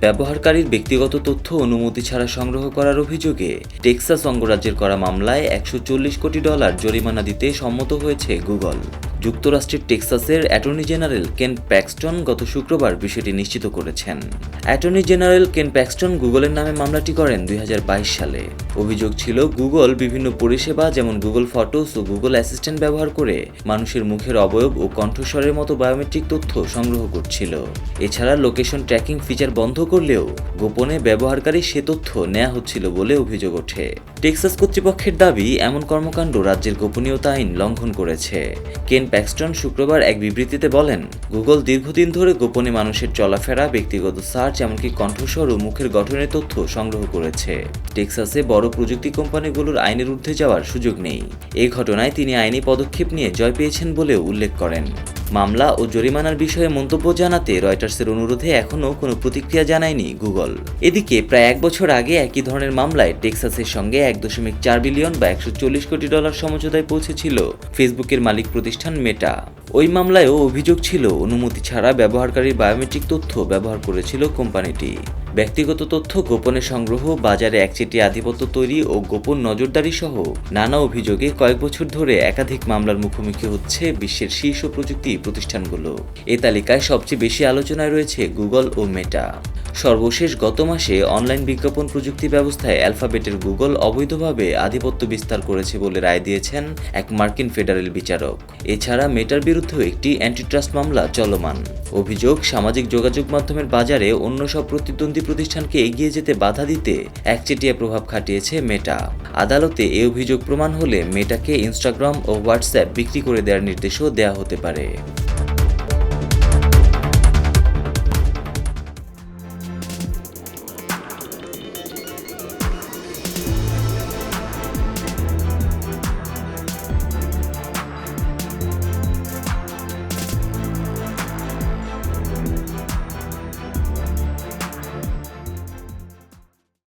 ব্যবহারকারীর ব্যক্তিগত তথ্য অনুমতি ছাড়া সংগ্রহ করার অভিযোগে টেক্সাস অঙ্গরাজ্যের করা মামলায় একশো চল্লিশ কোটি ডলার জরিমানা দিতে সম্মত হয়েছে গুগল। যুক্তরাষ্ট্রের টেক্সাসের অ্যাটর্নি জেনারেল কেন প্যাক্সটন গত শুক্রবার বিষয়টি নিশ্চিত করেছেন। অ্যাটর্নি জেনারেল কেন প্যাক্সটন গুগলের নামে মামলাটি করেন দুই সালে। অভিযোগ ছিল, গুগল বিভিন্ন পরিষেবা যেমন গুগল ফটোস ও গুগল অ্যাসিস্ট্যান্ট ব্যবহার করে মানুষের মুখের অবয়ব ও কণ্ঠস্বরের মতো বায়োমেট্রিক তথ্য সংগ্রহ করছিল। এছাড়া লোকেশন ট্র্যাকিং ফিচার বন্ধ করলেও গোপনে ব্যবহারকারী সে তথ্য নেওয়া হচ্ছিল বলে অভিযোগ ওঠে। টেক্সাস কর্তৃপক্ষের দাবি, এমন কর্মকাণ্ড রাজ্যের গোপনীয়তা আইন লঙ্ঘন করেছে। কেন প্যাক্সটন শুক্রবার এক বিবৃতিতে বলেন, গুগল দীর্ঘদিন ধরে গোপনে মানুষের চলাফেরা, ব্যক্তিগত সার্চ, এমনকি কণ্ঠস্বর ও মুখের গঠনের তথ্য সংগ্রহ করেছে। টেক্সাসে বড় প্রযুক্তি কোম্পানিগুলোর আইনের ঊর্ধ্বে যাওয়ার সুযোগ নেই। এই ঘটনায় তিনি আইনি পদক্ষেপ নিয়ে জয় পেয়েছেন বলেও উল্লেখ করেন। মামলা ও জরিমানার বিষয়ে মন্তব্য জানাতে রয়টার্সের অনুরোধে এখনও কোনো প্রতিক্রিয়া জানায়নি গুগল। এদিকে প্রায় এক বছর আগে একই ধরনের মামলায় টেক্সাসের সঙ্গে এক দশমিক চার বিলিয়ন বা একশো চল্লিশ কোটি ডলার সমঝোতায় পৌঁছেছিল ফেসবুকের মালিক প্রতিষ্ঠান মেটা। ওই মামলায়ও অভিযোগ ছিল, অনুমতি ছাড়া ব্যবহারকারীর বায়োমেট্রিক তথ্য ব্যবহার করেছিল কোম্পানিটি। ব্যক্তিগত তথ্য, গোপনে সংগ্রহ, বাজারে একচেটিয়া আধিপত্য তৈরি ও গোপন নজরদারি সহ নানা অভিযোগে কয়েক বছর ধরে একাধিক মামলার মুখোমুখি হচ্ছে বিশ্বের শীর্ষ প্রযুক্তি প্রতিষ্ঠানগুলো। এ তালিকায় সবচেয়ে বেশি আলোচনায় রয়েছে গুগল ও মেটা। সর্বশেষ গত মাসে অনলাইন বিজ্ঞাপন প্রযুক্তি ব্যবস্থায় অ্যালফাবেটের গুগল অবৈধভাবে আধিপত্য বিস্তার করেছে বলে রায় দিয়েছেন এক মার্কিন ফেডারেল বিচারক। এছাড়া মেটার বিরুদ্ধেও একটি অ্যান্টিট্রাস্ট মামলা চলমান। অভিযোগ, সামাজিক যোগাযোগ মাধ্যমের বাজারে অন্য সব প্রতিদ্বন্দ্বী প্রতিষ্ঠানকে এগিয়ে যেতে বাধা দিতে একচেটিয়া প্রভাব খাটিয়েছে মেটা। আদালতে এ অভিযোগ প্রমাণ হলে মেটাকে ইনস্টাগ্রাম ও হোয়াটসঅ্যাপ বিক্রি করে দেওয়ার নির্দেশও দেওয়া হতে পারে।